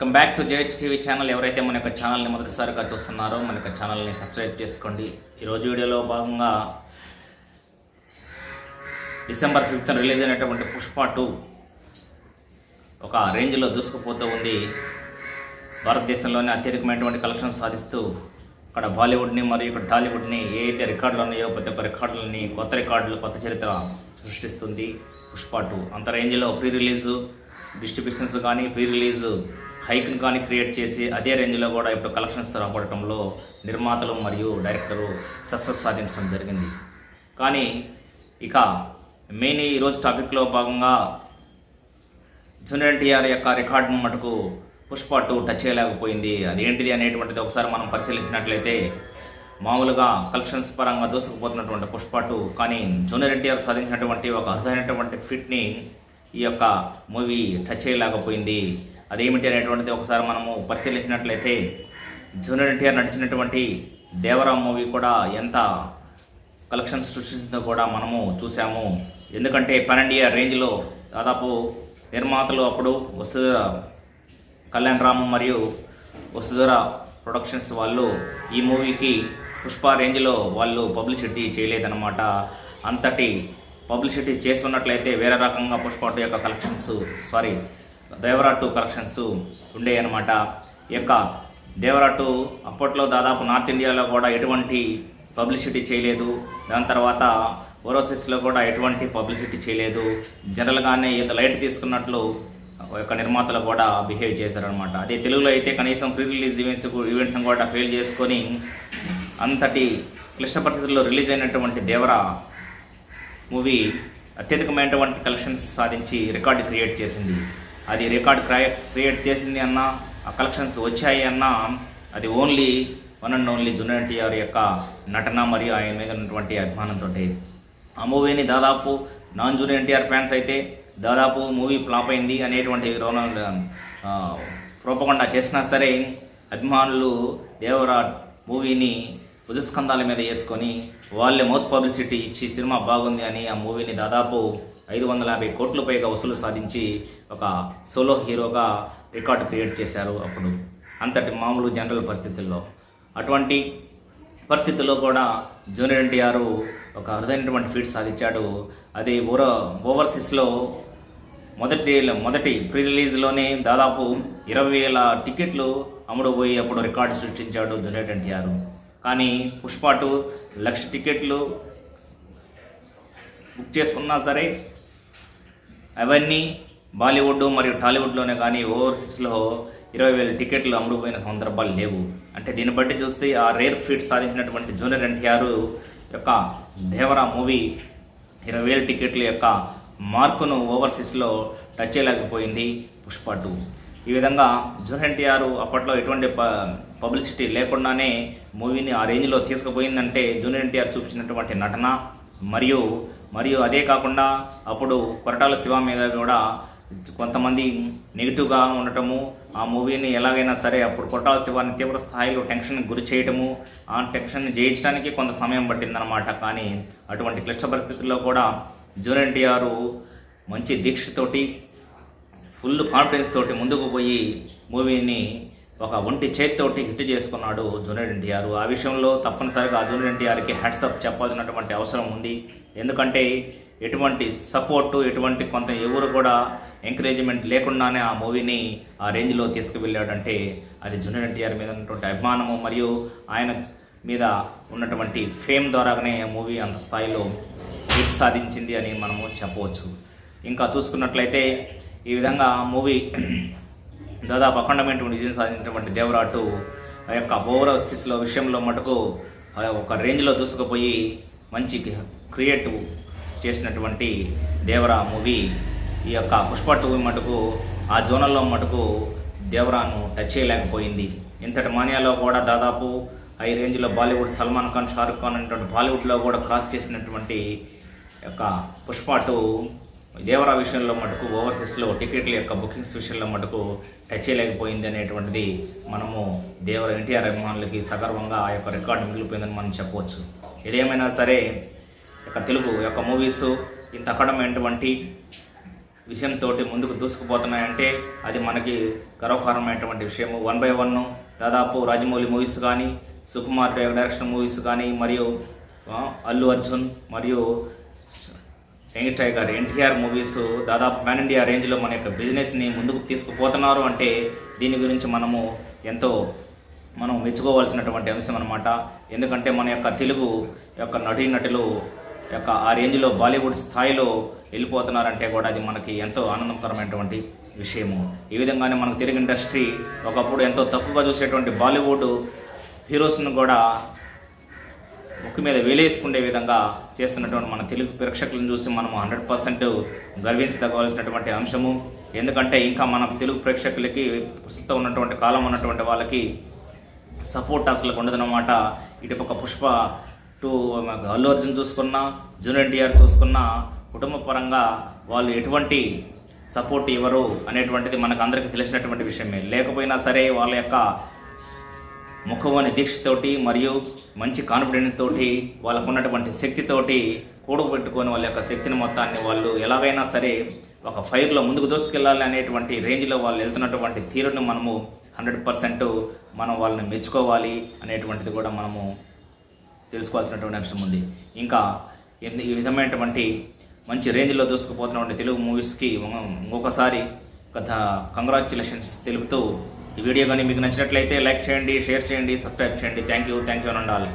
Welcome back to JH TV channel ఎవరైతే మన యొక్క ఛానల్ని మొదటిసారిగా చూస్తున్నారో మన యొక్క ఛానల్ని సబ్స్క్రైబ్ చేసుకోండి. ఈరోజు వీడియోలో భాగంగా డిసెంబర్ ఫిఫ్త్ రిలీజ్ అయినటువంటి పుష్ప టూ ఒక రేంజ్లో దూసుకుపోతూ ఉంది. భారతదేశంలోనే అత్యధికమైనటువంటి కలెక్షన్స్ సాధిస్తూ అక్కడ బాలీవుడ్ని మరియు ఇక్కడ టాలీవుడ్ని ఏ అయితే రికార్డులు ఉన్నాయో ప్రతి ఒక్క రికార్డులని కొత్త రికార్డులు కొత్త చరిత్ర సృష్టిస్తుంది పుష్ప టూ. అంత రేంజ్లో ప్రీ రిలీజు డిస్ట్రిబ్యూషన్స్ కానీ ప్రీ రిలీజ్ హైక్ను కానీ క్రియేట్ చేసి అదే రేంజ్లో కూడా ఇప్పుడు కలెక్షన్స్ రాబడటంలో నిర్మాతలు మరియు డైరెక్టరు సక్సెస్ సాధించడం జరిగింది. కానీ ఇక మెయిన్ ఈరోజు టాపిక్లో భాగంగా జూనియర్ ఎన్టీఆర్ యొక్క రికార్డు మటుకు పుష్ప టూ టచ్ చేయలేకపోయింది. అదేంటిది అనేటువంటిది ఒకసారి మనం పరిశీలించినట్లయితే మామూలుగా కలెక్షన్స్ పరంగా దూసుకుపోతున్నటువంటి పుష్ప టూ కానీ జూనియర్ ఎన్టీఆర్ సాధించినటువంటి ఒక అర్థమైనటువంటి ఫిట్ని ఈ యొక్క మూవీ టచ్ చేయలేకపోయింది. అదేమిటి అనేటువంటిది ఒకసారి మనము పరిశీలించినట్లయితే జూనియర్ ఎన్టీఆర్ నడిచినటువంటి దేవరా మూవీ కూడా ఎంత కలెక్షన్స్ సృష్టించిందో కూడా మనము చూసాము ఎందుకంటే పన్నెండు ఇయర్ రేంజ్లో దాదాపు నిర్మాతలు అప్పుడు వసుధర కళ్యాణ్ రామ్ మరియు వసుధర ప్రొడక్షన్స్ వాళ్ళు ఈ మూవీకి పుష్ప రేంజ్లో వాళ్ళు పబ్లిసిటీ చేయలేదన్నమాట. అంతటి పబ్లిసిటీ చేస్తున్నట్లయితే వేరే రకంగా పుష్ప టూ యొక్క collections sorry Devara two collections ఉండే అనమాట ఈ యొక్క దేవరా టూ అప్పట్లో దాదాపు నార్త్ ఇండియాలో కూడా ఎటువంటి పబ్లిసిటీ చేయలేదు. దాని తర్వాత ఓరోసిస్లో కూడా ఎటువంటి పబ్లిసిటీ చేయలేదు. జనరల్గానే ఏదో లైట్ తీసుకున్నట్లు యొక్క నిర్మాతలు కూడా బిహేవ్ చేశారనమాట అదే తెలుగులో అయితే కనీసం ప్రీ రిలీజ్ ఈవెంట్స్ ఈవెంట్ను కూడా ఫెయిల్ చేసుకొని అంతటి క్లిష్ట పరిస్థితుల్లో రిలీజ్ అయినటువంటి దేవరా మూవీ అత్యధికమైనటువంటి కలెక్షన్స్ సాధించి రికార్డు క్రియేట్ చేసింది. అది రికార్డ్ క్రియేట్ చేసింది అన్న ఆ కలెక్షన్స్ వచ్చాయి అన్న అది only one and only junior NTR యొక్క నటన మరియు ఆయన మీద ఉన్నటువంటి అభిమానంతో ఆ మూవీని దాదాపు నాన్ జూనియర్ ఎన్టీఆర్ ఫ్యాన్స్ అయితే దాదాపు మూవీ ఫ్లాప్ అయింది అనేటువంటి రోనల్ రూపకుండా చేసినా సరే అభిమానులు దేవరా మూవీని భుజస్కంధాల మీద వేసుకొని వాళ్ళే మౌత్ పబ్లిసిటీ ఇచ్చి సినిమా బాగుంది అని ఆ మూవీని దాదాపు ఐదు వందల యాభై కోట్ల పైగా వసూలు సాధించి ఒక సోలో హీరోగా రికార్డు క్రియేట్ చేశారు అప్పుడు. అంతటి మామూలు జనరల్ పరిస్థితుల్లో. అటువంటి పరిస్థితుల్లో కూడా జూనియర్ ఎన్టీఆర్ ఒక అరుదైనటువంటి ఫీట్ సాధించాడు. అది ఓవర్ ఓవర్సీస్లో మొదటి మొదటి ప్రీ రిలీజ్లోనే దాదాపు ఇరవై వేల టికెట్లు అమ్ముడుపోయి అప్పుడు రికార్డు సృష్టించాడు జూనియర్ ఎన్టీఆర్. కానీ పుష్ప టూ లక్ష టికెట్లు బుక్ చేసుకున్నా సరే అవన్నీ బాలీవుడ్ మరియు టాలీవుడ్లోనే కానీ ఓవర్సీస్లో ఇరవై వేల టికెట్లు అమ్ముడుపోయిన సందర్భాలు లేవు. అంటే దీన్ని బట్టి చూస్తే ఆ రేర్ ఫీట్ సాధించినటువంటి జూనియర్ ఎన్టీఆర్ యొక్క దేవరా మూవీ ఇరవై వేల టికెట్ల యొక్క మార్కును ఓవర్సీస్లో టచ్ చేయలేకపోయింది పుష్ప టూ. ఈ విధంగా జూనియర్ ఎన్టీఆర్ అప్పట్లో ఎటువంటి ప పబ్లిసిటీ లేకుండానే మూవీని ఆ రేంజ్లో తీసుకుపోయిందంటే జూనియర్ ఎన్టీఆర్ చూపించినటువంటి నటన మరియు మరియు అదే కాకుండా అప్పుడు కొరటాల శివ మీద కూడా కొంతమంది నెగిటివ్గా ఉండటము ఆ మూవీని ఎలాగైనా సరే అప్పుడు కొట్టాల శివాన్ని తీవ్ర స్థాయిలో టెన్షన్ గురి చేయటము ఆ టెన్షన్ జయించడానికి కొంత సమయం పట్టిందనమాట కానీ అటువంటి క్లిష్ట పరిస్థితుల్లో కూడా జూన్ ఎన్టీఆర్ మంచి దీక్షతోటి ఫుల్ కాన్ఫిడెన్స్ తోటి ముందుకు పోయి మూవీని ఒక ఒంటి చేతితోటి హిట్ చేసుకున్నాడు జూనియర్ ఎన్టీఆర్. ఆ విషయంలో తప్పనిసరిగా జూనియర్ ఎన్టీఆర్కి హ్యాట్సప్ చెప్పాల్సినటువంటి అవసరం ఉంది. ఎందుకంటే ఎటువంటి సపోర్టు ఎటువంటి కొంత ఎవరు కూడా ఎంకరేజ్మెంట్ లేకుండానే ఆ మూవీని ఆ రేంజ్లో తీసుకువెళ్ళాడంటే అది జూనియర్ ఎన్టీఆర్ మీద ఉన్నటువంటి అభిమానము మరియు ఆయన మీద ఉన్నటువంటి ఫేమ్ ద్వారానే మూవీ అంత స్థాయిలో హిట్ సాధించింది అని మనము చెప్పవచ్చు. ఇంకా చూసుకున్నట్లయితే ఈ విధంగా మూవీ దాదాపు అఖండమైనటువంటి విజయం సాధించినటువంటి దేవరాటు ఆ యొక్క ఓవరాల్సిస్లో విషయంలో మటుకు ఆ ఒక రేంజ్లో దూసుకుపోయి మంచి క్రియేటివ్ చేసినటువంటి దేవరా మూవీ. ఈ యొక్క పుష్ప టూ మటుకు ఆ జోనల్లో మటుకు దేవరాను టచ్ చేయలేకపోయింది. ఇంతటి మానియాలో కూడా దాదాపు హై రేంజ్లో బాలీవుడ్ సల్మాన్ ఖాన్ షారుఖ్ ఖాన్ అనేటువంటి బాలీవుడ్లో కూడా క్రాస్ చేసినటువంటి యొక్క పుష్ప టూ దేవరా విషయంలో మటుకు ఓవర్సీస్లో టికెట్ల యొక్క బుకింగ్స్ విషయంలో మటుకు టచ్ చేయలేకపోయింది అనేటువంటిది మనము దేవర ఎన్టీఆర్ అభిమానులకి సగర్వంగా ఆ యొక్క రికార్డు మిగిలిపోయిందని మనం చెప్పవచ్చు. ఏదేమైనా సరే యొక్క తెలుగు యొక్క మూవీస్ ఇంత అఖండమైనటువంటి విషయంతో ముందుకు దూసుకుపోతున్నాయంటే అది మనకి గర్వకారణమైనటువంటి విషయము. వన్ బై వన్ దాదాపు రాజమౌళి మూవీస్ కానీ సుకుమార్ డైరెక్షన్ మూవీస్ కానీ మరియు అల్లు అర్జున్ మరియు యంగ్ టైగర్ ఎన్టీఆర్ మూవీస్ దాదాపు పాన్ ఇండియా రేంజ్లో మన యొక్క బిజినెస్ని ముందుకు తీసుకుపోతున్నారు అంటే దీని గురించి మనము ఎంతో మనం మెచ్చుకోవాల్సినటువంటి అంశం అనమాట ఎందుకంటే మన యొక్క తెలుగు యొక్క నటీనటులు యొక్క ఆ రేంజ్లో బాలీవుడ్ స్థాయిలో వెళ్ళిపోతున్నారంటే కూడా అది మనకి ఎంతో ఆనందకరమైనటువంటి విషయము. ఈ విధంగానే మనకు తెలుగు ఇండస్ట్రీ ఒకప్పుడు ఎంతో తక్కువగా చూసేటువంటి బాలీవుడ్ హీరోస్ను కూడా ముక్కు మీద వేలేసుకునే విధంగా చేస్తున్నటువంటి మన తెలుగు ప్రేక్షకులను చూసి మనం హండ్రెడ్ పర్సెంట్ గర్వించదగవలసినటువంటి అంశము. ఎందుకంటే ఇంకా మన తెలుగు ప్రేక్షకులకి ప్రస్తుతం ఉన్నటువంటి కాలం ఉన్నటువంటి వాళ్ళకి సపోర్ట్ అసలు ఉండదన్నమాట. ఇటుపక్క పుష్ప టూ అల్లు అర్జున్ చూసుకున్నా జూనియర్ ఎన్టీఆర్ చూసుకున్నా కుటుంబ పరంగా వాళ్ళు ఎటువంటి సపోర్ట్ ఇవ్వరు అనేటువంటిది మనకు అందరికీ తెలిసినటువంటి విషయమే. లేకపోయినా సరే వాళ్ళ యొక్క ముఖమని దీక్షతోటి మరియు మంచి కాన్ఫిడెన్స్ తోటి వాళ్ళకు ఉన్నటువంటి శక్తితోటి కూడబెట్టుకొని వాళ్ళ యొక్క శక్తిని మొత్తాన్ని వాళ్ళు ఎలాగైనా సరే ఒక ఫైర్లో ముందుకు దూసుకెళ్ళాలి అనేటువంటి రేంజ్లో వాళ్ళు వెళ్తున్నటువంటి తీరును మనము హండ్రెడ్ పర్సెంట్ మనం వాళ్ళని మెచ్చుకోవాలి అనేటువంటిది కూడా మనము తెలుసుకోవాల్సినటువంటి అంశం ఉంది. ఇంకా ఈ విధమైనటువంటి మంచి రేంజ్లో దూసుకుపోతున్నటువంటి తెలుగు మూవీస్కి ఇంకొకసారి గత కంగ్రాచులేషన్స్ తెలుపుతూ ఈ వీడియో కానీ మీకు నచ్చినట్లయితే లైక్ చేయండి షేర్ చేయండి సబ్స్క్రైబ్ చేయండి. థ్యాంక్ యూ థ్యాంక్ యూ అని ఉండాలి